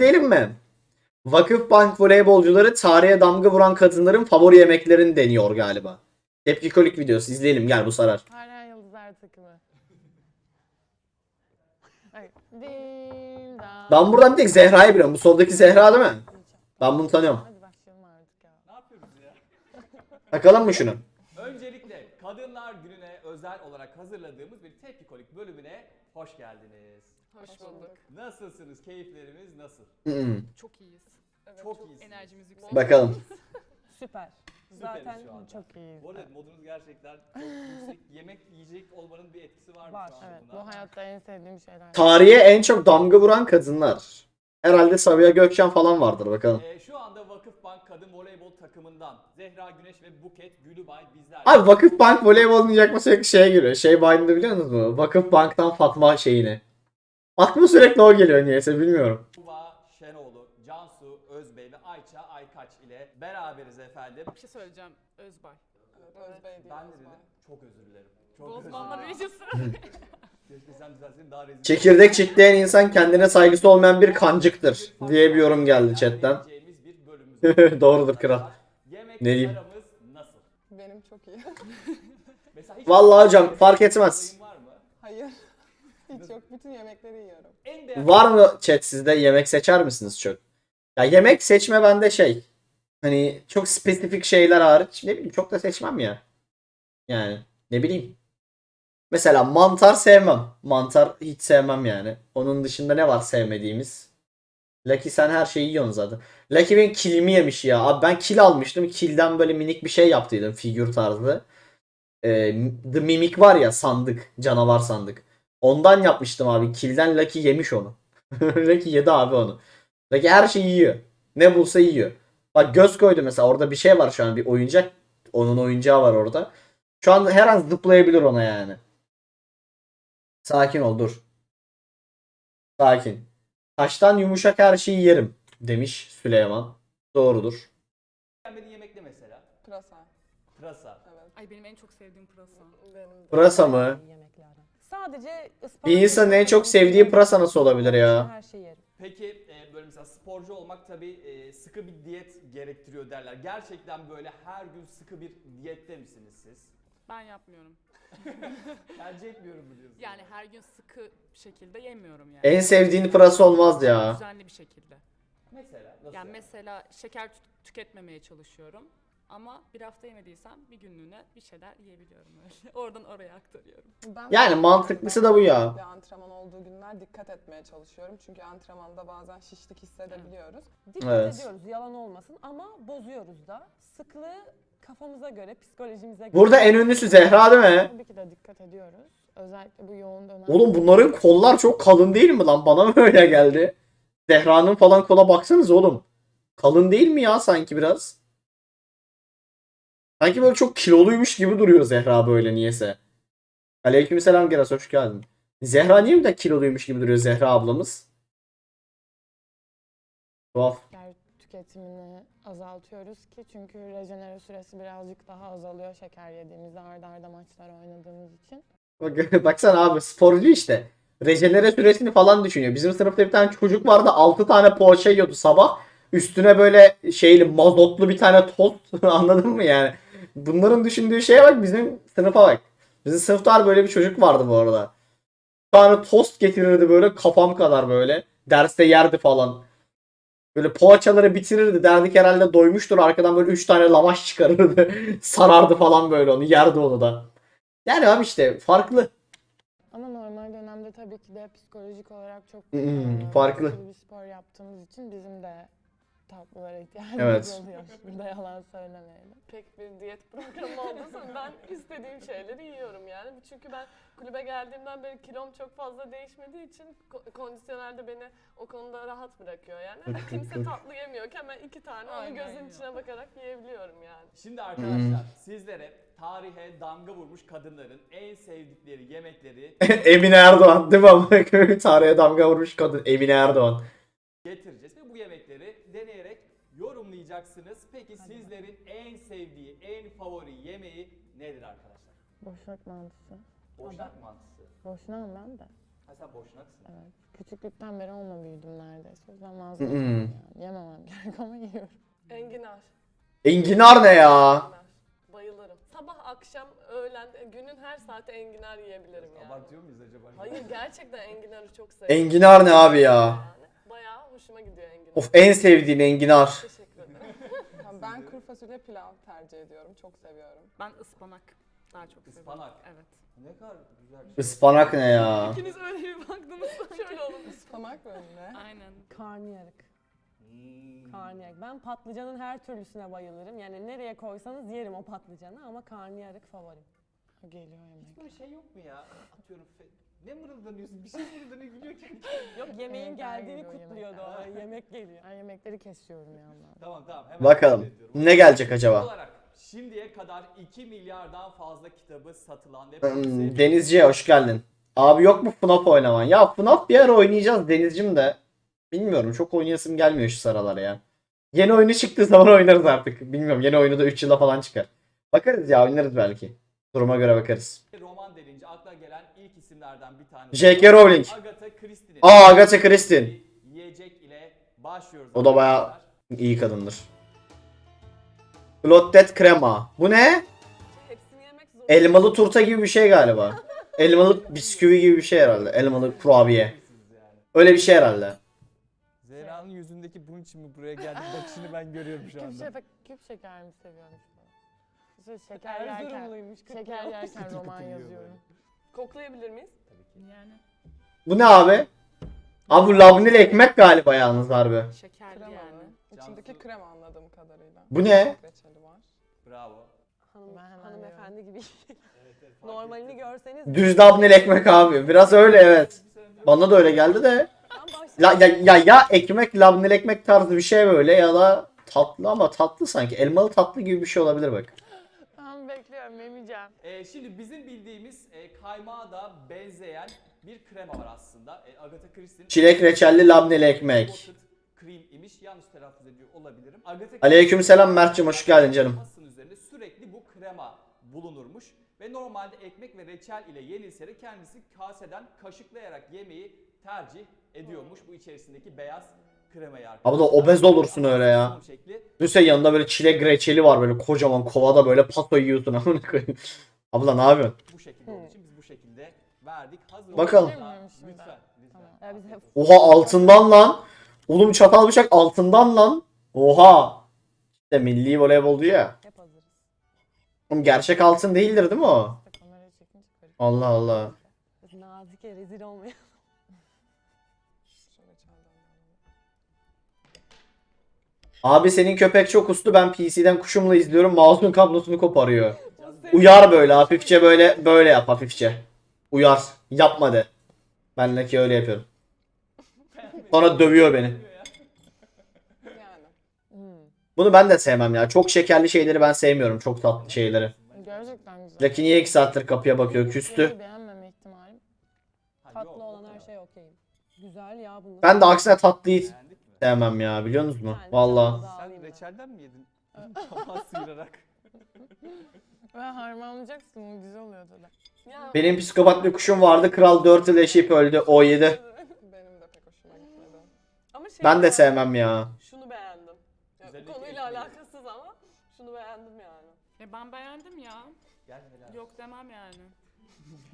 Diyelim mi? Vakıfbank voleybolcuları tarihe damga vuran kadınların favori yemeklerini deniyor galiba. Tepki kolik videosu izleyelim gel bu sarar. Hala Yıldızlar takımı. Ay, Dilda. Ben buradan bir tek Zehra'yı biliyorum. Bu soldaki Zehra değil mi? Ben bunu tanıyorum. Hadi başlayalım artık ya. Ne yapıyoruz ya? Takalım mı şunu? Öncelikle Kadınlar Günü'ne özel olarak hazırladığımız bir tepkikolik bölümüne hoş geldiniz. Hoş bulduk. Nasılsınız? Keyiflerimiz nasıl? Hı hı. Çok iyiyiz. Çok iyisiniz. Enerjimiz yüksek. Bakalım. Süper. Süperiz Zaten şu anda. çok iyiyiz. Bu arada modunuz gerçekten çok yüksek. Yemek yiyecek olmanın bir etkisi var mı Var. şu anda Evet, bu hayatta en sevdiğim şeyler. Tarihe en çok damga vuran kadınlar. Herhalde Sabiha Gökçen falan vardır bakalım. Ee, şu anda Vakıfbank Kadın Voleybol takımından Zehra Güneş ve Buket Gülübay bizler. Abi Vakıfbank voleybolun yakma sürekli şeye giriyor. Şey Biden'da biliyor musunuz mu? Vakıfbank'tan Fatma şeyini. Aklıma sürekli o geliyor niyeyse bilmiyorum. Tuba Şenoğlu, Cansu Özbey ve Ayça Aykaç ile beraberiz efendim. Bir şey söyleyeceğim. Özbay. Özbey diyor. Ben de dedim çok özür dilerim. Çok Bozmanla özür dilerim. rejisi. Keşke sen düzeltseydin daha rezil. Çekirdek çitleyen insan kendine saygısı olmayan bir kancıktır diye bir yorum geldi chatten. Vereceğimiz bir bölümümüz var. Doğrudur kral. Yemek Ne diyeyim? aramız nasıl? Benim çok iyi. Mesela hiç Vallahi hocam, fark etmez. Var mı? Hayır. Hiç yok. Bütün yemekleri yiyorum. En beğendiğin Var mı chat sizde yemek seçer misiniz çok? Ya yemek seçme bende şey. Hani çok spesifik şeyler hariç ne bileyim çok da seçmem ya. Yani ne bileyim. Mesela mantar sevmem. Mantar hiç sevmem yani. Onun dışında ne var sevmediğimiz? Lucky sen her şeyi yiyorsun zaten. Lucky benim kilimi yemiş ya. Abi ben kil almıştım. Kilden böyle minik bir şey yaptıydım figür tarzı. Ee, The Mimic var ya sandık. Canavar sandık. Ondan yapmıştım abi. Kilden Lucky yemiş onu. Lucky yedi abi onu. Lucky her şeyi yiyor. Ne bulsa yiyor. Bak göz koydu mesela. Orada bir şey var şu an. Bir oyuncak. Onun oyuncağı var orada. Şu an her an zıplayabilir ona yani. Sakin ol dur. Sakin. Taştan yumuşak her şeyi yerim demiş Süleyman. Doğrudur. beğenmediğin yemek ne mesela? Pırasa. Pırasa. Evet. Ay benim en çok sevdiğim pırasa. Benim de. Pırasa mı? Sadece ıspanak. Bir insanın en çok sevdiği pırasa nasıl olabilir ya? Her şeyi yerim. Peki e, böyle mesela sporcu olmak tabii e, sıkı bir diyet gerektiriyor derler. Gerçekten böyle her gün sıkı bir diyette misiniz siz? Ben yapmıyorum. Tercih etmiyorum mu? Yani her gün sıkı şekilde yemiyorum yani. En sevdiğin pırasa olmaz ya. Düzenli bir şekilde. Mesela nasıl Yani yani? mesela şeker tü- tüketmemeye çalışıyorum. Ama bir hafta yemediysem bir günlüğüne bir şeyler yiyebiliyorum öyle. Oradan oraya aktarıyorum. Ben Yani mantıklısı da bu ya. Bir antrenman olduğu günler dikkat etmeye çalışıyorum. Çünkü antrenmanda bazen şişlik hissedebiliyoruz. Dikkat Evet. ediyoruz yalan olmasın ama bozuyoruz da. Sıklığı kafamıza göre, psikolojimize göre. Burada en ünlüsü Zehra değil mi? Tabii ki de dikkat ediyoruz. Özellikle bu yoğun dönem. Oğlum bunların kollar çok kalın değil mi lan? Bana mı öyle geldi? Zehra'nın falan kola baksanız oğlum. Kalın değil mi ya sanki biraz? Sanki böyle çok kiloluymuş gibi duruyor Zehra böyle niyeyse. Aleykümselam Geras hoş geldin. Zehra niye bir de kiloluymuş gibi duruyor Zehra ablamız? Tuhaf. Şeker tüketimini azaltıyoruz ki çünkü rejenere süresi birazcık daha azalıyor şeker yediğimizde arda arda maçlar oynadığımız için. Bak, baksana abi sporcu işte. Rejenere süresini falan düşünüyor. Bizim sınıfta bir tane çocuk vardı 6 tane poğaça yiyordu sabah. Üstüne böyle şeyli mazotlu bir tane tost anladın mı yani? Bunların düşündüğü şeye bak bizim sınıfa bak. Bizim sınıfta böyle bir çocuk vardı bu arada. Bir tane tost getirirdi böyle kafam kadar böyle. Derste yerdi falan. Böyle poğaçaları bitirirdi. Derdik herhalde doymuştur. Arkadan böyle 3 tane lavaş çıkarırdı. Sarardı falan böyle onu. Yerdi onu da. Yani abi işte farklı. Ama normal dönemde tabii ki de psikolojik olarak çok Hmm, farklı. bir spor yaptığımız için bizim de tatlılara ihtiyacımız Evet. oluyor. Burada yalan söylemeyelim. pek bir diyet programı olmasa ben istediğim şeyleri yiyorum yani. Çünkü ben kulübe geldiğimden beri kilom çok fazla değişmediği için ko- kondisyoner de beni o konuda rahat bırakıyor yani. Kimse tatlı yemiyorken ben iki tane onu Aynen gözün ya. içine bakarak yiyebiliyorum yani. Şimdi arkadaşlar sizlere tarihe damga vurmuş kadınların en sevdikleri yemekleri Emine Erdoğan değil mi? Tarihe damga vurmuş kadın Emine Erdoğan. getireceğiz ve bu yemekleri deneyerek yorumlayacaksınız. Peki sizlerin en sevdiği, en favori yemeği nedir arkadaşlar? Boşnak mantısı. Boşnak mantısı. Boşnağım ben de. Ha sen boşnaksın. Evet. küçüklükten beri onunla büyüdüm neredeyse. O yüzden vazgeçtim yani. Yememem gerek ama yiyorum. Enginar. Enginar ne ya? Enginar. Bayılırım. Sabah, akşam, öğlen, e, günün her saati enginar yiyebilirim yani. Abartıyor muyuz acaba? Hayır gerçekten enginarı çok seviyorum. Enginar ne abi ya? Yani. Bayağı hoşuma gidiyor enginar. Of en sevdiğin enginar. Teşekkür. Ya Ben kuru fasulye pilav tercih ediyorum. Çok seviyorum. Ben ıspanak daha çok seviyorum. Ispanak. Evet. Ne kadar güzel bir şey. Ispanak ne ya? İkiniz öyle bir baktınız sanki. Şöyle olur. Ispanak mı önüne? Aynen. Karnıyarık. Hmm. Karnıyarık. Ben patlıcanın her türlüsüne bayılırım. Yani nereye koysanız yerim o patlıcanı ama karnıyarık favorim. Geliyor yemek. Hiç böyle şey yok mu ya? Atıyorum fe- ne mırıldanıyorsun? Bir şey mırıldanıyor gülüyor kendi Yok yemeğin Evet, geldiğini geliyor yemek. kutluyordu o. Yemek geliyor. Ben yemekleri kesiyorum yandan. Tamam tamam. Hemen Bakalım. ediyorum. Ne gelecek acaba? olarak şimdiye kadar 2 milyardan fazla kitabı satılan ve Hmm, Denizci'ye hoş geldin. Abi yok mu FNAF oynaman? Ya FNAF bir ara oynayacağız Denizci'm de. Bilmiyorum çok oynayasım gelmiyor şu sıralar ya. Yeni oyunu çıktığı zaman oynarız artık. Bilmiyorum yeni oyunu da 3 yıla falan çıkar. Bakarız ya oynarız belki. Duruma göre bakarız. roman akla gelen ilk isimlerden bir tanesi. J.K. Rowling. Agatha Christie'nin. Aa Agatha Christie. Yiyecek ile başlıyoruz. O da bayağı- İyi kadındır. Glottet krema. Bu ne? Hepsini yemek zor. Elmalı turta gibi bir şey galiba. Elmalı bisküvi gibi bir şey herhalde. Elmalı kurabiye. Öyle bir şey herhalde. Zehra'nın yüzündeki bunun için mi buraya geldik bakışını ben görüyorum şu Küp, anda. şefe, küp şeker mi? İşte şeker yerken, Erzurumluymuş. şeker yerken roman yazıyorum. Koklayabilir miyiz? Yani Bu ne abi? Abi bu labneli ekmek galiba yalnız harbi. şekerli Krema yani. İçindeki Cansu. krema anladığım kadarıyla. Bu ne? Reçeli var. Bravo. Hanım, Ben hemen hanımefendi gibi. Evet, evet, fark Normalini ettim. görseniz. Düz labneli ekmek abi. Biraz öyle evet. Bana da öyle geldi de. Ben Ya, ya, ya, ya ekmek labneli ekmek tarzı bir şey böyle ya da tatlı ama tatlı sanki. Elmalı tatlı gibi bir şey olabilir bak. Bekliyorum yemeyeceğim. Ee, şimdi bizim bildiğimiz e, kaymağa da benzeyen bir krema var aslında. E, Agatha Christie'nin Çilek reçelli labneli ekmek. Cream imiş. Yanlış telaffuz ediyor olabilirim. Agatha Aleykümselam Mert'cim, hoş geldin canım. Masanın üzerinde sürekli bu krema bulunurmuş. Ve normalde ekmek ve reçel ile yenilse de kendisi kaseden kaşıklayarak yemeği tercih ediyormuş bu içerisindeki beyaz Abi da obez olursun öyle ya. Düşünsene yanında böyle çilek reçeli var böyle kocaman kovada böyle paso yiyorsun amına koyayım. Abla ne yapıyorsun? bu şekilde olduğu için biz bu şekilde verdik. Hazır Bakalım. Lütfen. lütfen. Ya Oha altından lan. Oğlum çatal bıçak altından lan. Oha. İşte milli voleybolcu ya. hep hazırız. Oğlum gerçek altın değildir değil mi o? Allah Allah. Nazike rezil olmayalım. Abi senin köpek çok uslu ben PC'den kuşumla izliyorum mouse'un kablosunu koparıyor. Uyar böyle hafifçe böyle böyle yap hafifçe. Uyar. Yapma de. Benleki öyle yapıyorum. Sonra dövüyor beni. Yani. Bunu ben de sevmem ya. Çok şekerli şeyleri ben sevmiyorum. Çok tatlı şeyleri. Gerçekten güzel. Zeki niye 2 saattir kapıya bakıyor küstü. Beğenmeme ihtimalim. Tatlı olan her şey okeyim. Güzel ya bunu. Ben de aksine tatlıyı? Sevmem ya biliyor musunuz mu? Yani Valla. Sen ben. reçelden mi yedin? Tabağı sıyırarak. Ve harmanlayacaksın o güzel oluyor tadı. Ya, Benim psikopat bir kuşum vardı. Kral 4 yıl yaşayıp öldü. O 7. Benim de pek hoşuma gitmedi. Ama şey Ben de beğendim. sevmem ya. Şunu beğendim. Ya, Özellikle konuyla ekmeği. alakasız ama şunu beğendim yani. E ben beğendim ya. Gel helal. Yok demem yani.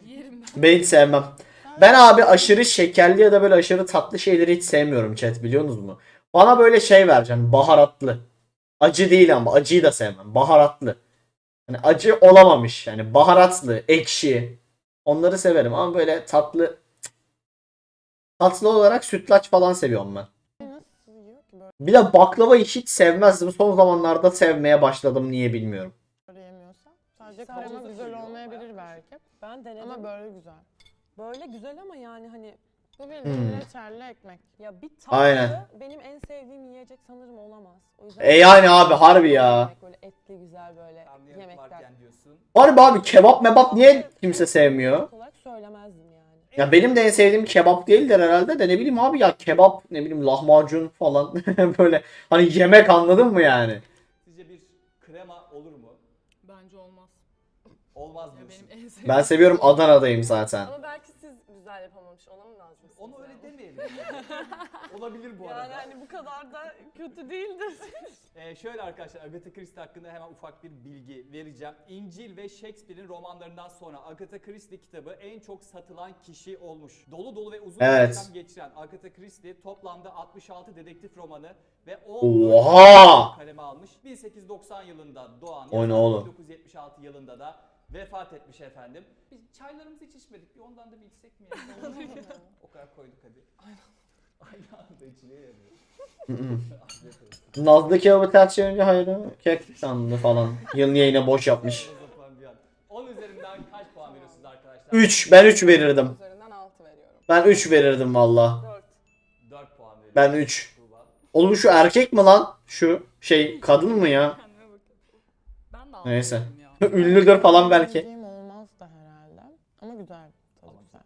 Yerim ben. Ben hiç sevmem. Ben abi aşırı şekerli ya da böyle aşırı tatlı şeyleri hiç sevmiyorum chat biliyorsunuz mu? Bana böyle şey vereceksin baharatlı. Acı değil ama acıyı da sevmem. Baharatlı. Hani acı olamamış. Yani baharatlı, ekşi. Onları severim ama böyle tatlı tatlı olarak sütlaç falan seviyorum ben. Bir de baklavayı hiç sevmezdim. Son zamanlarda sevmeye başladım niye bilmiyorum. Sadece Sadece krema güzel olmayabilir belki. Ben denedim. Ama böyle güzel. Böyle güzel ama yani hani Bu bildiğin Hmm. reçelli ekmek. ya bir tatlı Aynen. benim en sevdiğim yiyecek sanırım olamaz. O yüzden E yani abi harbi ya. Böyle etli güzel böyle Karnıyarık yemekler. varken diyorsun. Harbi abi kebap mebap niye kimse sevmiyor? Olarak söylemezdim yani. Ya benim de en sevdiğim kebap değildir herhalde de ne bileyim abi ya kebap ne bileyim lahmacun falan böyle hani yemek anladın mı yani? Sizce bir krema olur mu? Bence olmaz. Olmaz Ya diyorsun. benim en sevdiğim. Ben seviyorum Adana'dayım zaten. Ama belki Olabilir bu Yani arada. hani bu kadar da kötü değildir. Ee, şöyle arkadaşlar Agatha Christie hakkında hemen ufak bir bilgi vereceğim. İncil ve Shakespeare'in romanlarından sonra Agatha Christie kitabı en çok satılan kişi olmuş. Dolu dolu ve uzun Evet. bir yaşam geçiren Agatha Christie toplamda 66 dedektif romanı ve 14 Oha! kaleme almış. 1890 yılında doğan, O ne oğlum? 1976 yılında da vefat etmiş efendim. Biz çaylarımızı hiç içmedik. Bir ondan da bir içsek mi? ya? o kadar koyduk hadi. Aynı anda yarıyor. Afiyet olsun. Nazlı kebabı ters çevirince hayır kek sandı falan. Yılın yayına boş yapmış. O zaman bir an. 10 üzerinden kaç puan veriyorsunuz arkadaşlar? 3. Ben 3 verirdim. Üzerinden 6 veriyorum. Ben 3 verirdim valla. 4. 4 puan veriyorum. Ben 3. Tuğba. Oğlum şu erkek mi lan? Şu şey kadın mı ya? Kendime bakıyorum. Ben de Neyse. ağlıyorum ya. Ünlüdür falan belki. Olmaz da herhalde. Ama güzel. Tadı güzel.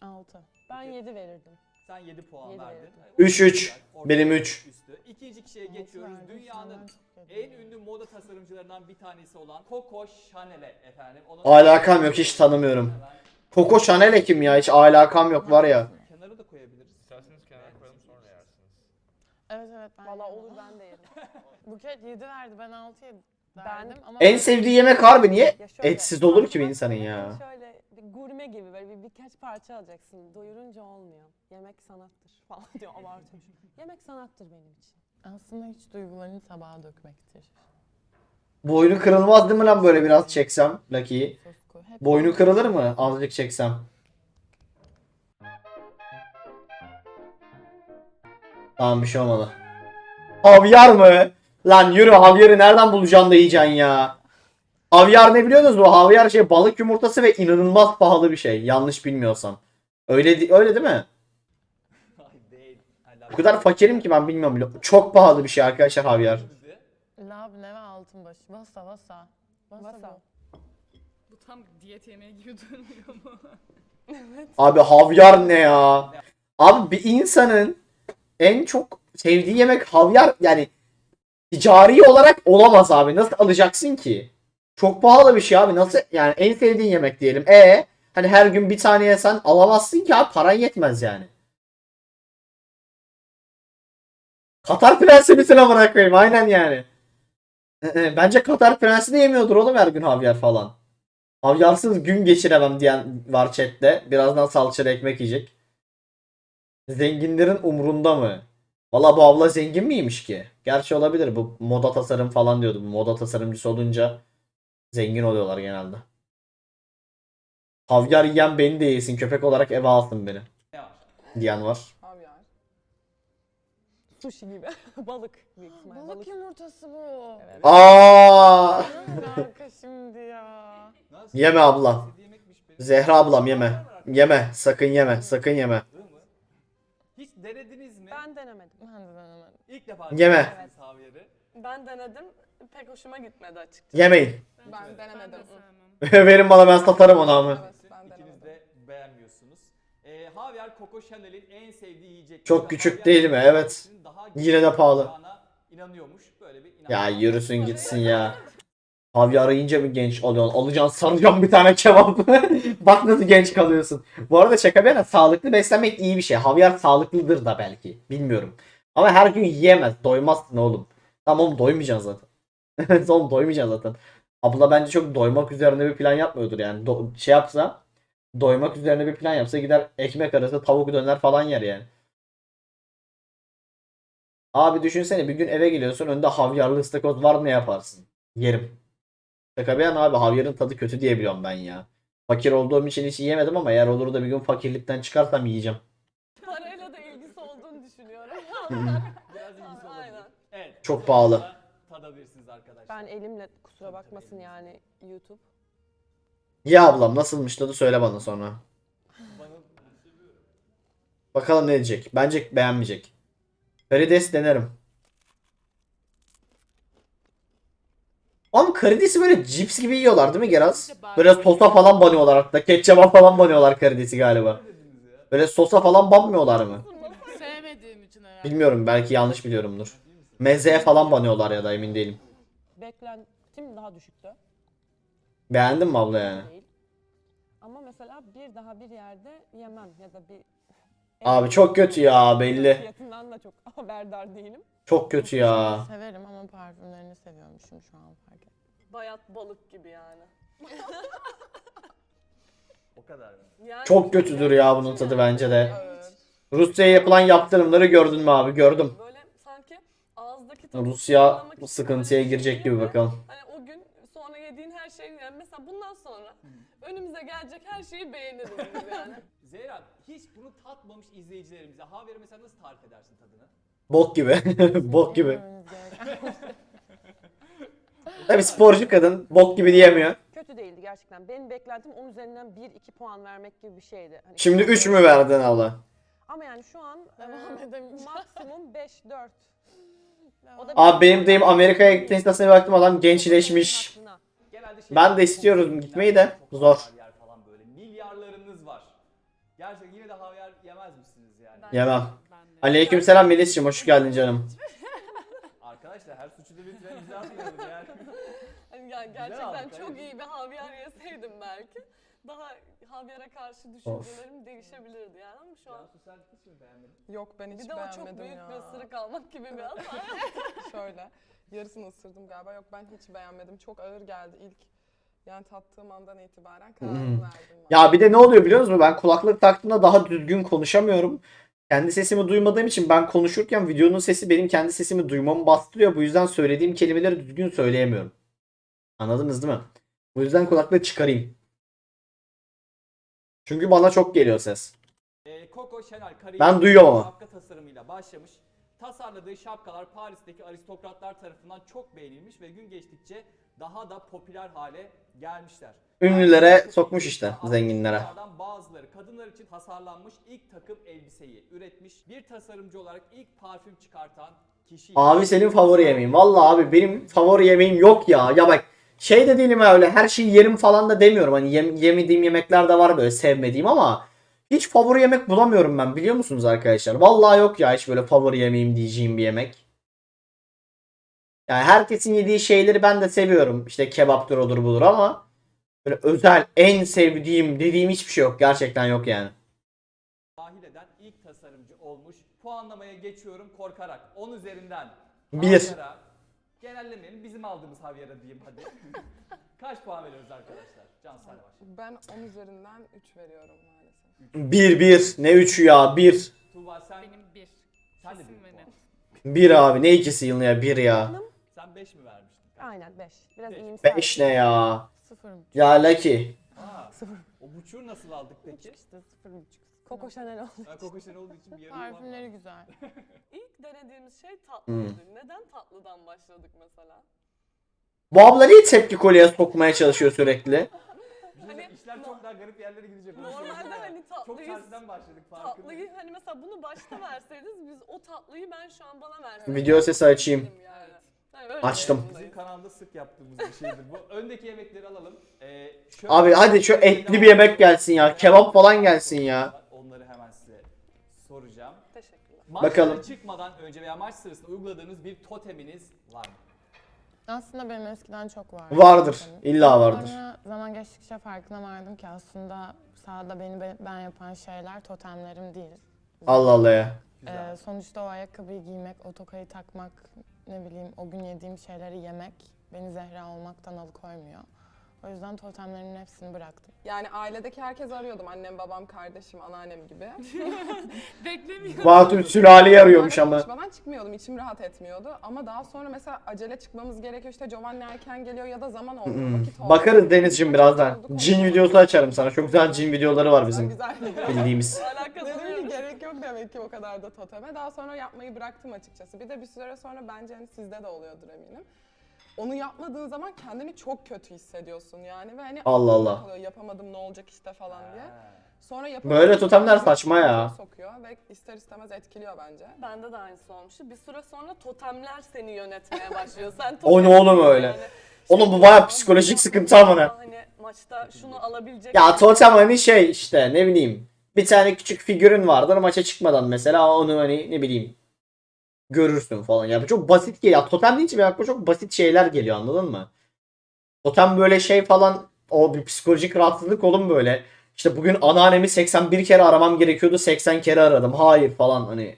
6. Ben 7 verirdim. Sen 7 puan Yedi verdin. verdim. Üç, üç. Orta Benim üç. Üstü. İkinci kişiye geçiyoruz. Dünyanın en ünlü moda tasarımcılarından bir tanesi olan Coco Chanel'e efendim. Onun Alakam yok hiç tanımıyorum. Coco Chanel kim ya? Hiç alakam yok var ya. Kenara da koyabiliriz. İsterseniz kenara koyalım sonra yersiniz. Evet evet ben Valla olur ben de yerim. Buket 7 verdi ben 6 verdim Ben- ama En sevdiği yemek harbi niye? Ya şöyle, Etsiz olur ki bir insanın ya. Şöyle bir gurme gibi böyle bir, birkaç parça alacaksın. Doyurunca olmuyor. Yemek sanattır falan diyor abartıyorum. Yemek sanattır benim için. aslında hiç duygularını tabağa dökmektir. Boynu kırılmaz değil mi lan böyle biraz çeksem Lucky'yi? Hep Boynu kırılır mı azıcık çeksem? Tamam bir şey olmadı. Havyar mı? Lan yürü havyarı nereden bulacaksın da yiyeceksin ya? Havyar ne biliyorsunuz bu? Havyar şey balık yumurtası ve inanılmaz pahalı bir şey. Yanlış bilmiyorsam. Öyle öyle değil mi? O kadar fakirim ki ben bilmiyorum bile. Çok pahalı bir şey arkadaşlar havyar. Bizi- Labne ve altınbaş. Vasa vasa. Vasa, bu. Tam diyet yemeği gibi durmuyor mu? Abi havyar ne ya? Abi bir insanın en çok sevdiği yemek havyar yani ticari olarak olamaz abi. Nasıl alacaksın ki? Çok pahalı bir şey abi. Nasıl yani en sevdiğin yemek diyelim. E hani her gün bir tane yesen alamazsın ki abi paran yetmez yani. Katar prensi misin amına koyayım? Aynen yani. Ee, Bence Katar prensi de yemiyordur oğlum her gün havyar falan. Havyarsız gün geçiremem diyen var chatte. Birazdan salçalı ekmek yiyecek. Zenginlerin umrunda mı? Valla bu abla zengin miymiş ki? Gerçi olabilir. Bu moda tasarım falan diyordu. Bu moda tasarımcısı olunca zengin oluyorlar genelde. Havyar yiyen beni de yesin. Köpek olarak eve alsın beni. Diyen var. Havyar. Sushi gibi. balık büyük ihtimal. Balık yumurtası bu. Evet. Aa! Ne alaka şimdi ya? Yeme abla. Sevdiği yemekmiş benim. Zehra ablam yeme. Yeme. Sakın yeme. Sakın yeme. Denediniz mi? Ben denemedim. Ben de denemedim. İlk defa Yeme. denediniz havyarı. Ben denedim. Pek hoşuma gitmedi açıkçası. Yemeyin. Ben Ben denemedim. Verin bana ben satarım onu ama. Evet ben İkiniz denemedim. de beğenmiyorsunuz. Ee, havyar Coco Chanel'in en sevdiği yiyecek. Çok küçük değil mi? Evet. Daha Yine de pahalı. olacağına inanıyormuş. Böyle bir inanç. Ya yürüsün gitsin ya. Havyar yiyince mi genç oluyorsun? Alacaksın saracaksın bir tane kebap. Bak nasıl genç kalıyorsun. Bu arada şaka bir sağlıklı beslenmek iyi bir şey. Havyar sağlıklıdır da belki. Bilmiyorum. Ama her gün yiyemez. Doymazsın oğlum. Tamam oğlum doymayacaksın zaten. Oğlum doymayacaksın zaten. Abla bence çok doymak üzerine bir plan yapmıyordur yani. Do- şey yapsa doymak üzerine bir plan yapsa gider ekmek arası tavuk döner falan yer yani. Abi düşünsene bir gün eve geliyorsun önünde havyarlı ıstakoz var ne yaparsın? Yerim. Şaka bir yana abi havyarın tadı kötü diye biliyorum ben ya. Fakir olduğum için hiç yiyemedim ama eğer olur da bir gün fakirlikten çıkarsam yiyeceğim. Parayla da ilgisi olduğunu düşünüyorum. Biraz ilgisi olabilir. Aynen. Evet. Çok pahalı. Tadabilirsiniz arkadaşlar. Ben elimle kusura bakmasın yani YouTube. Ya ablam nasılmış tadı söyle bana sonra. Bana Bakalım ne diyecek. Bence beğenmeyecek. Karides denerim. Oğlum karidesi böyle cips gibi yiyorlar değil mi Geraz? Böyle sosa falan banıyorlar hatta. Ketçaba falan banıyorlar karidesi galiba. Böyle sosa falan banmıyorlar mı? Sevmediğim için herhalde. Bilmiyorum belki yanlış biliyorumdur. Mezeye falan banıyorlar ya da emin değilim. Beklentim daha düşüktü. Beğendin mi abla yani? Değil. Ama mesela bir daha bir yerde yemem ya da bir Abi çok kötü ya belli. Fiyatından da çok haberdar değilim. Çok kötü ya. Severim ama parfümlerini seviyormuşum şu an fark ettim. Bayat balık gibi yani. O kadar mı? yani Çok kötüdür ya bunun tadı bence de. Evet. Rusya'ya yapılan yaptırımları gördün mü abi? Gördüm. Böyle sanki ağızdaki tadı Rusya için sıkıntıya böyle bir girecek şey gibi bakalım. Hani yediğin her şey yani mesela bundan sonra önümüze gelecek her şeyi beğeniriz biz yani. Zehra hiç bunu tatmamış izleyicilerimize Havyar'ı mesela nasıl tarif edersin tadını? Bok gibi. Bok gibi. Yememeniz gereken- Tabi sporcu kadın bok gibi diyemiyor. Kötü değildi gerçekten. Benim beklentim 10 üzerinden 1-2 puan vermek gibi bir şeydi. Hani Şimdi 3 mü verdin abla? Ama yani şu an Devam e, edemeyeceğim. maksimum 5-4. O da Abi benim deyim Amerika'ya gittiğin sitesine baktım adam gençleşmiş. Şey Ben de istiyorum gitmeyi de zor. Havyar falan böyle. Milyarlarınız var. Gerçekten yine de havyar yemez misiniz yani? Yemem. Ben de. Aleykümselam Melis'ciğim hoş geldin canım. Arkadaşlar her suçu da lütfen imza atmayalım yani. Hani gerçekten çok iyi bir havyar yeseydim belki daha havyara karşı düşüncelerim değişebilirdi yani ama şu an Cansu sen hiç mi beğenmedin? Yok ben hiç bir de o beğenmedim çok büyük ya. bir ısırık almak gibi bir hata. Şöyle yarısını ısırdım galiba. Yok ben hiç beğenmedim. Çok ağır geldi ilk yani tattığım andan itibaren kararımı Hmm. verdim. ben. Ya bir de ne oluyor biliyor musunuz? Ben kulaklık taktığımda daha düzgün konuşamıyorum. Kendi sesimi duymadığım için ben konuşurken videonun sesi benim kendi sesimi duymamı bastırıyor. Bu yüzden söylediğim kelimeleri düzgün söyleyemiyorum. Anladınız değil mi? Bu yüzden kulaklığı çıkarayım. Çünkü bana çok geliyor ses. Ee, Coco Chanel Ben duyuyorum ama. başlamış. Tasarladığı şapkalar Paris'teki aristokratlar tarafından çok beğenilmiş ve gün geçtikçe daha da popüler hale gelmişler. Ünlülere sokmuş işte, zenginlere. Bazıları kadınlar için tasarlanmış ilk takım elbiseyi üretmiş. Bir tasarımcı olarak ilk parfüm çıkartan kişi. Abi senin favori yemeğin. Vallahi abi benim favori yemeğim yok ya. Ya bak şey de değilim öyle her şeyi yerim falan da demiyorum. Hani yem- yemediğim yemekler de var böyle sevmediğim ama hiç favori yemek bulamıyorum ben biliyor musunuz arkadaşlar? Vallahi yok ya hiç böyle favori yemeğim diyeceğim bir yemek. Yani herkesin yediği şeyleri ben de seviyorum. İşte kebaptır odur budur ama böyle özel en sevdiğim dediğim hiçbir şey yok. Gerçekten yok yani. dahil eden ilk tasarımcı olmuş. Puanlamaya geçiyorum korkarak. 10 üzerinden Bir. Havyar'a, genellemeyelim bizim aldığımız Havyar'a diyeyim hadi. Kaç puan veriyoruz arkadaşlar? Cansel başla. Ben 10 üzerinden 3 veriyorum maalesef. 1 1 ne 3'ü ya 1. Tuğba sen, Benim bir. sen de Kesin bir ve puan. net. 1 abi ne ikisi yılına ya 1 ya. Sen 5 mi vermiştin? Aynen 5. Biraz Beş. iyimser. 5 ne ya? Sıfır buçuk Ya Lucky. Aa, o buçuğu nasıl aldık peki? işte sıfır buçuk. Coco Chanel oldu. Ha, Coco Chanel olduğu için bir yarım puan Parfümleri var. güzel. İlk denediğimiz şey Hmm. tatlıydı. Neden tatlıdan başladık mesela? Bu abla niye tepki kolyeye sokmaya çalışıyor sürekli? Hani diyeyim, İşler çok daha garip yerlere gidecek. Normalde hani Çok tatlıyı başladık farkındayım. tatlıyı hani mesela bunu başta verseydiniz biz o tatlıyı ben şu an bana verseydim. Video sesi açayım. Yani. Yani öyle Açtım. bir Bizim kanalda sık yaptığımız bir şeydir bu. Öndeki yemekleri alalım. Ee, şöyle- Abi hadi şu etli bir yemek gelsin ya. Kebap falan gelsin ya. Onları hemen size soracağım. Teşekkürler. Maçlara Bakalım. çıkmadan önce veya maç sırasında uyguladığınız bir toteminiz var mı? Aslında benim eskiden çok vardı. Vardır. Tabii. İlla vardır. Sonra zaman geçtikçe farkına vardım ki aslında sahada beni be- ben yapan şeyler totemlerim değil. Allah Allah ya. Güzel. Ee, sonuçta o ayakkabıyı giymek, o tokayı takmak, ne bileyim o gün yediğim şeyleri yemek beni Zehra olmaktan alıkoymuyor. O yüzden totemlerimin hepsini bıraktım. Yani ailedeki herkes arıyordum. Annem, babam, kardeşim, anneannem gibi. Beklemiyorum. Batun sülaleyi arıyormuş ama. Konuşmadan çıkmıyordum. içim rahat etmiyordu. Ama daha sonra mesela acele çıkmamız gerekiyor. İşte Giovanni erken geliyor ya da zaman olmuyor. Hmm. Vakit olmuyor. Bakarız Deniz'cim birazdan. Oldu, Cin videosu açarım sana. Çok güzel cin videoları var bizim güzel. bildiğimiz. Alakası yok. gerek yok demek ki o kadar da toteme. Daha sonra yapmayı bıraktım açıkçası. Bir de bir süre sonra bence hani sizde de oluyordur eminim. Onu yapmadığın zaman kendini çok kötü hissediyorsun yani ve hani Allah Allah. kalıyor, yapamadım ne olacak işte falan diye. Sonra Böyle totemler saçma ya. Sokuyor ve ister istemez etkiliyor bence. Bende de aynısı olmuştu. Bir süre sonra totemler seni yönetmeye başlıyor. Sen O ne oğlum öyle? Yani Oğlum bu bayağı psikolojik sıkıntı amına. Hani maçta şunu alabilecek. Ya totem hani şey işte ne bileyim. Bir tane küçük figürün vardır maça çıkmadan mesela onu hani ne bileyim görürsün falan. Ya bu çok basit geliyor. Ya totem deyince benim aklıma çok basit şeyler geliyor anladın mı? Totem böyle şey falan o bir psikolojik rahatsızlık oğlum böyle. işte bugün anneannemi 81 kere aramam gerekiyordu 80 kere aradım. Hayır falan hani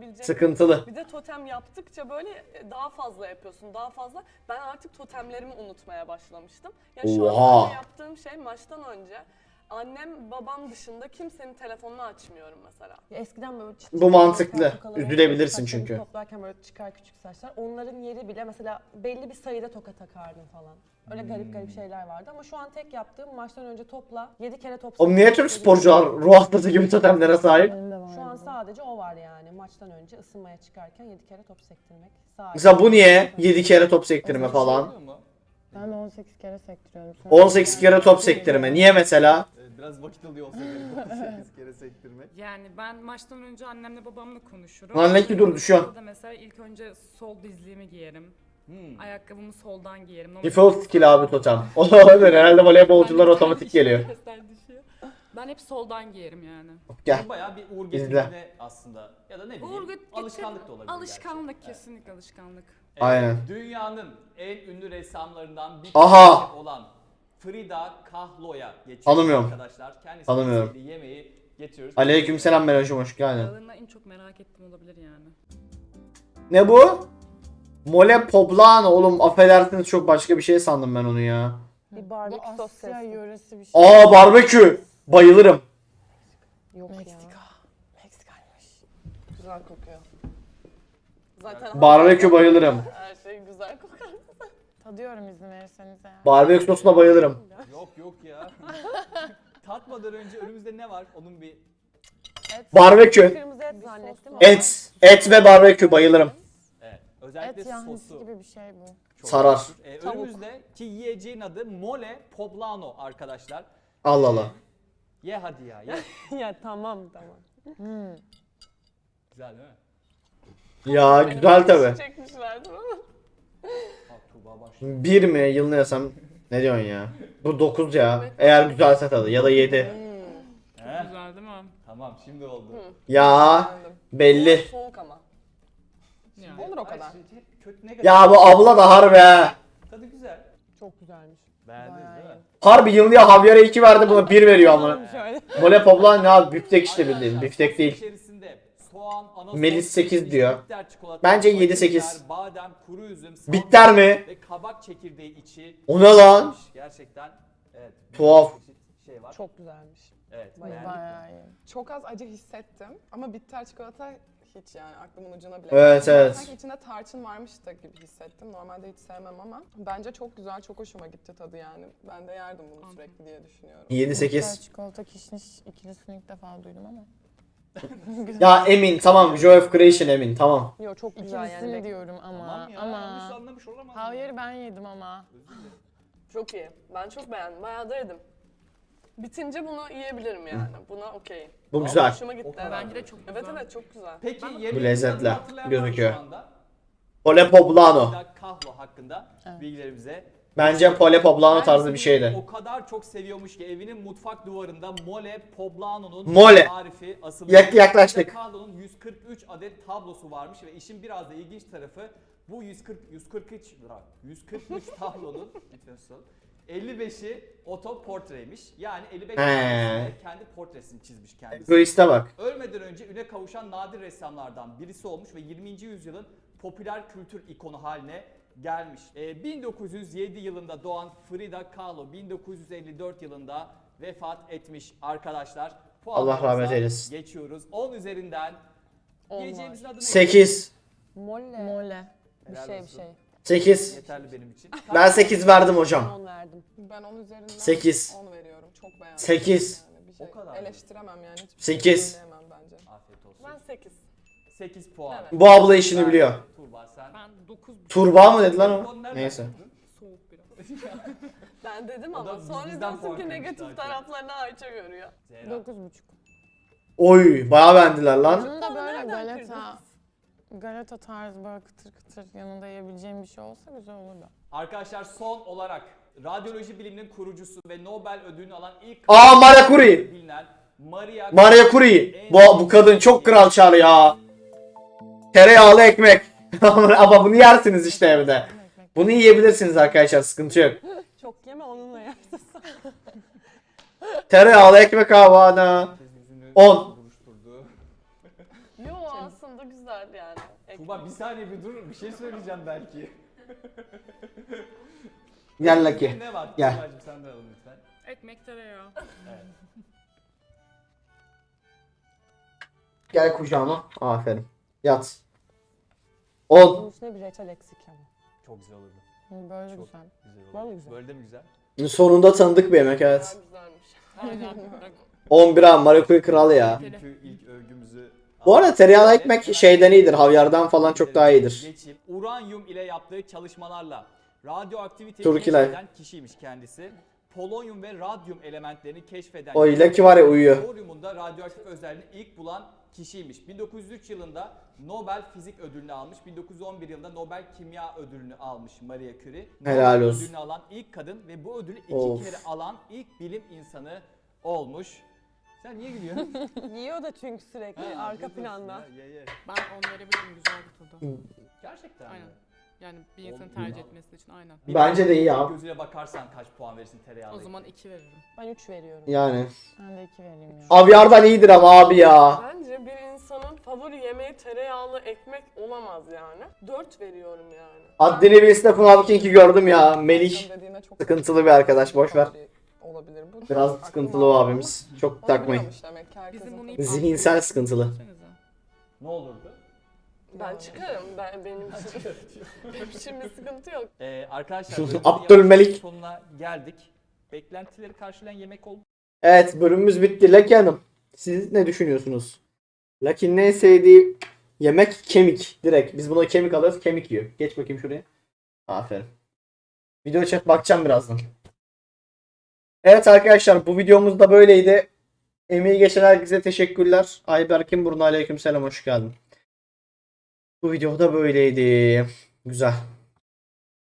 Bilecek- sıkıntılı. Bir de totem yaptıkça böyle e, daha fazla yapıyorsun, daha fazla. Ben artık totemlerimi unutmaya başlamıştım. Ya şu Oha. an yaptığım şey maçtan önce annem, babam dışında kimsenin telefonunu açmıyorum mesela. Ya Eskiden böyle çıt Bu mantıklı. tokaları, Üzülebilirsin saçlarını çünkü. Toplarken böyle çıkar küçük saçlar. Onların yeri bile mesela belli bir sayıda toka takardım falan. Öyle garip Hmm. garip şeyler vardı ama şu an tek yaptığım maçtan önce topla 7 kere top Oğlum niye tüm sporcular ruh hastası gibi totemlere sahip? Benim de var. Şu an sadece o var yani. Maçtan önce ısınmaya çıkarken 7 kere top sektirmek. Sadece. Mesela bu niye? 7 kere top sektirme falan. Oluyor mu? Ben de 18 kere sektiriyorum. Sonra 18 kere top sektirme. Niye mesela? Ee, Biraz vakit alıyor olsa gerek. 8 kere sektirmek. Yani ben maçtan önce annemle babamla konuşurum. Lan ne ki dur, düşüyor. Orada mesela ilk önce sol dizliğimi giyerim. Hmm. Ayakkabımı soldan giyerim. Normal- Default skill abi totem. O da olabilir. Herhalde voleybolcular Ben- otomatik geliyor. Sesler düşüyor. Ben hep soldan giyerim yani. Gel. Bu bayağı bir uğur İzle. getirdiğine aslında. Ya da ne bileyim Uğur alışkanlık da olabilir. Alışkanlık gerçi. kesinlikle alışkanlık. Evet, Aynen. Dünyanın en ünlü ressamlarından bir Aha! tanesi olan Frida Kahlo'ya geçiyoruz Tanımıyorum. arkadaşlar. Kendisine Tanımıyorum. sevdiği yemeği getiriyoruz. Aleykümselam Melojum hoş geldin. Aralarında en çok merak ettiğim olabilir yani. Ne bu? Mole poblano oğlum affedersiniz çok başka bir şey sandım ben onu ya. Bir Bu barbekü sos Asya sesi. yöresi bir şey. Aa barbekü. Bayılırım. Yok ya. Meksika. Meksikaymış. Güzel kokuyor. Zaten Barbekü bayılırım. Her şey güzel kokar. Tadıyorum izin verirseniz ya. Barbekü sosuna bayılırım. Yok yok ya. Tatmadan önce önümüzde ne var? Onun bir Et, Barbekü. Kırmızı et zannettim ama. Et. Et ve barbekü bayılırım. evet, özellikle et yahnisi sosu gibi bir şey bu. çok Sarar. meşhur. Ee, önümüzde ki yiyeceğin adı Mole Poblano arkadaşlar. Allah Allah. Ye hadi ya ye. ya tamam tamam. Hmm. Güzel değil mi? Ya güzel tabi. Bir mi yılınıyorsam ne diyorsun ya? Bu 9 ya. Eğer güzelse tadı ya da 7. He? Güzel değil mi? Tamam şimdi oldu. Ya Beğendim. belli. Soğuk ama. Yani. Olur o kadar. Şey, hep kötü negatif. Ya bu abla da harbi ha. Tadı güzel. Çok güzelmiş. Beğendiniz değil mi? Harbi yıllıya Javier 2 verdi buna 1 veriyor ama. Şöyle. Mole poblano ne abi büftek işte bildiğin sosun değil. içerisinde soğan, anason, Melis sekiz pişmiş diyor. bitter çikolata, Bence fakir yedi, sekiz. biber, Badem, kuru üzüm, Bitter mi? Ve kabak çekirdeği içi. O ne lan? Gerçekten evet. Tuhaf. Şey var. Çok güzelmiş. Evet. Bayağı. Bayağı iyi. Çok az acı hissettim ama bitter çikolata hiç yani aklımın ucuna bile Evet, evet. Sanki içinde tarçın varmış da gibi hissettim. Normalde hiç sevmem ama bence çok güzel, çok hoşuma gitti tadı yani. Ben de yerdim bunu sürekli diye düşünüyorum. 7-8. Bitter çikolata kişniş ikilisini ilk defa duydum ama. Ya emin tamam Joy of Creation emin tamam. Yo çok güzel İkilisini yani. diyorum ama. Tamam ya yanlış ama. anlamış olamaz. Hayır ben yedim ama. Çok iyi. Ben çok beğendim. Bayağı da yedim. Bitince bunu yiyebilirim yani. Buna okey. Bu güzel. Hoşuma gitti. O kadar. Bence de çok güzel. Evet evet çok güzel. Peki yemeğin Bu lezzetli tadını hatırlayan var mı gözüküyor. şu anda? Poblano. Kahlo hakkında Evet. bilgilerimize. Bence pole poblano tarzı bir şeydi. O kadar çok seviyormuş ki evinin mutfak duvarında Mole Poblano'nun Mole. tarifi asılı. Yak- yaklaştık. Kahlo'nun 143 adet tablosu varmış ve işin biraz da ilginç tarafı bu 140 143 lira 143 tablonun lütfen sus. 55'i otoportreymiş. Yani 55 He. tanesinde kendi portresini çizmiş kendisi. Egoiste bak. Ölmeden önce üne kavuşan nadir ressamlardan birisi olmuş ve 20. yüzyılın popüler kültür ikonu haline gelmiş. Ee, 1907 yılında doğan Frida Kahlo 1954 yılında vefat etmiş arkadaşlar. Allah rahmet eylesin. Geçiyoruz. 10 üzerinden On yiyeceğimizin adı ne? 8. Molle. Mole. Bir Helal şey bir olsun. şey. 8. Yeterli benim için. Ben 8 verdim hocam. 10 verdim. Ben 10 üzerinden Sekiz. 10 veriyorum. Çok beğendim. Sekiz. Yani bir şey O kadar mı? eleştiremem yani. Hiçbir Sekiz. Şey söyleyemem bence. Afiyet olsun. Ben 8. 8 puan. Evet. Bu abla işini biliyor. Tuğba sen. Ben 9 Turba mı dedi lan o? Nereden Neyse. soğuk biraz. Ben dedim O da ama biz- sonra bizden diyorsun puan ki kırmıştı negatif taraflarını Ayça görüyor. Zehra. 9,5. Oy bayağı beğendiler lan. Yanında böyle nereden galeta, galeta tarzı böyle kıtır kıtır yanında yiyebileceğim bir şey olsa güzel olurdu. Arkadaşlar son olarak radyoloji biliminin kurucusu ve Nobel ödülünü alan ilk Aa Maria Curie. bilinen Maria Maria Curie. Bu, bu kadın çok kral çar ya. Tereyağlı ekmek. Ama bunu yersiniz işte evde. Bunu yiyebilirsiniz arkadaşlar sıkıntı yok. Çok yeme onunla yersin. Tereyağlı ekmek havana. Herkes yüzünü 10. buruşturdu. Yo aslında güzel yani. Tuğba bir saniye bir dur. Bir şey söyleyeceğim belki. Gel Lucky. Ne var? Gel. Tuğba'cığım sen de alalım lütfen. Ekmek tereyağı. Evet. Gel kucağıma. Aferin. Yat. 10. Bunun üstüne bir reçel eksik ama. Çok güzel olurdu. Böyle Çok güzel. güzel olurdu. Vallahi güzel. Böyle de mi güzel? Sonunda tanıdık bir yemek evet. Güzelmiş. Aynen. Bak, 11 an Marie kral ya. Bugünkü ilk övgümüzü Bu arada tereyağlı ekmek şeyden iyidir. Havyardan falan çok daha iyidir. Geçip uranyum ile yaptığı çalışmalarla radyoaktiviteyi keşfeden kişiymiş kendisi. Polonyum ve radyum elementlerini keşfeden O Lucky var ya uyuyor. Toryumun da radyoaktif özelliğini ilk bulan kişiymiş. 1903 yılında Nobel Fizik Ödülünü almış. 1911 yılında Nobel Kimya Ödülünü almış Marie Curie. Helal Nobel olsun. Ödülünü alan ilk kadın ve bu ödülü iki Of. kere alan ilk bilim insanı olmuş. Sen niye gülüyorsun? Yiyor da çünkü sürekli Ha, arka olsun planda. ya, ye, ye. ben onu verebilirim güzel bir tadı. Gerçekten mi? Aynen. Yani bir insanın Oğlum, tercih etmesi için aynen. Bir Bence de iyi ya. Gözüne bakarsan kaç puan verirsin tereyağlı? O zaman iki veririm. Ben 3 veriyorum. Yani. Ben de iki vereyim ya. Havyardan iyidir ama abi ya. Bence bir insanın favori yemeği tereyağlı ekmek olamaz yani. 4 veriyorum yani. Haddini bilsin de Funal King'i gördüm ya. Melih. Dediğine çok Sıkıntılı bir arkadaş boş ver. Olabilir bu. Biraz Aklıma sıkıntılı o almadı abimiz. Çok onu takmayın. biliyormuş demek ki herkesin. Bizim bunu. Zihinsel sıkıntılı. Ne olurdu? Ben çıkarım. Ben benim için, benim için bir sıkıntı yok. Ee, arkadaşlar bölümün Abdülmelik. yavaş sonuna geldik. Beklentileri karşılayan yemek oldu. Evet bölümümüz bitti. Lucky Hanım. Siz ne düşünüyorsunuz? Lucky'nin en sevdiği yemek kemik. Direkt. Biz buna kemik alıyoruz. Kemik yiyor. Geç bakayım şuraya. Aferin. Video chat bakacağım birazdan. Evet arkadaşlar bu videomuz da böyleydi. Emeği geçen herkese teşekkürler. Ayberk'in burnu aleyküm selam hoş geldin. Bu video da böyleydi. Güzel.